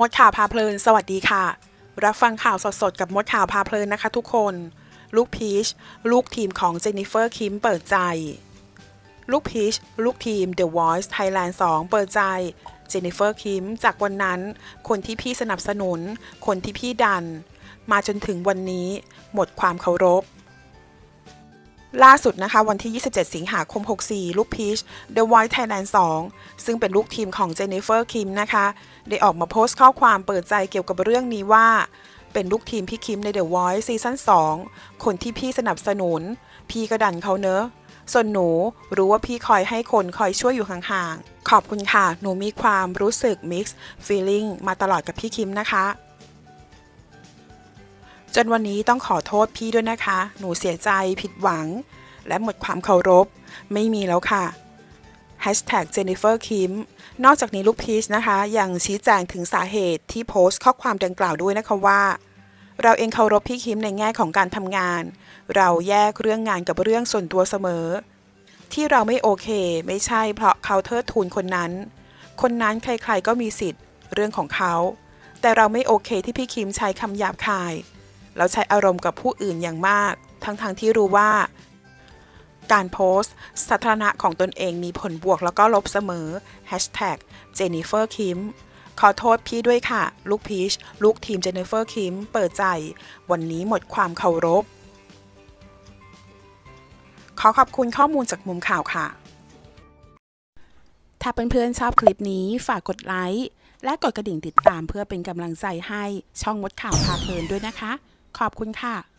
มดข่าวพาเพลิน สวัสดีค่ะ รับฟังข่าวสดๆ กับมดข่าวพาเพลินนะคะทุกคน ลูกพีช ลูกทีมของเจนนิเฟอร์คิมเปิดใจ ลูกพีช ลูกทีม The Voice Thailand 2 เปิดใจ เจนนิเฟอร์คิม จากวันนั้น คนที่พี่สนับสนุน คนที่พี่ดัน มาจนถึงวันนี้ หมดความเคารพ ล่าสุดนะคะวันที่ 27 สิงหาคม 64 ลูกพีช The Voice Thailand 2 ซึ่งเป็นลูกทีมของเจนนิเฟอร์คิมนะคะ ได้ออกมาโพสต์ข้อความเปิดใจเกี่ยวกับเรื่องนี้ว่า เป็นลูกทีมพี่คิมใน The Voice ซีซั่น2 คนที่พี่สนับสนุน พี่ก็ดันเขาเนอะ ส่วนหนูรู้ว่าพี่คอยให้คนคอยช่วยอยู่ห่างๆ ขอบคุณค่ะ หนูมีความรู้สึก mixed feeling มาตลอดกับพี่คิมนะคะ จนวันนี้ต้องขอโทษพี่ด้วยนะคะ หนูเสียใจผิดหวัง และหมดความเคารพ ไม่มีแล้วค่ะ Hashtag Jennifer Kim นอกจากนี้ลูกพีชนะคะ ยังชี้แจงถึงสาเหตุที่โพสต์ข้อความดังกล่าวด้วยนะคะว่า เราเองเคารพพี่คิมในแง่ของการทำงาน เราแยกเรื่องงานกับเรื่องส่วนตัวเสมอ ที่เราไม่โอเค ไม่ใช่เพราะเขาเทิดทูนคนนั้น คนนั้นใครๆก็มีสิทธิ์ เรื่องของเขา แต่เราไม่โอเคที่พี่คิมใช้คำหยาบคาย แล้วใช้อารมณ์กับผู้อื่นอย่างมาก ทั้งๆที่รู้ว่า การโพสต์สาธารณะของตนเองมีผลบวกแล้วก็ลบเสมอ Hashtag Jennifer Kim ขอโทษพี่ด้วยค่ะ ลูกพีช ลูกทีม Jennifer Kim เปิดใจ วันนี้หมดความเคารพ ขอขอบคุณข้อมูลจากมุมข่าวค่ะ ถ้าเพื่อนๆชอบคลิปนี้ฝากกดไลค์ และกดกระดิ่งติดตามเพื่อเป็นกำลังใจให้ช่องมดข่าวพาเพลินด้วยนะคะ ขอบคุณค่ะ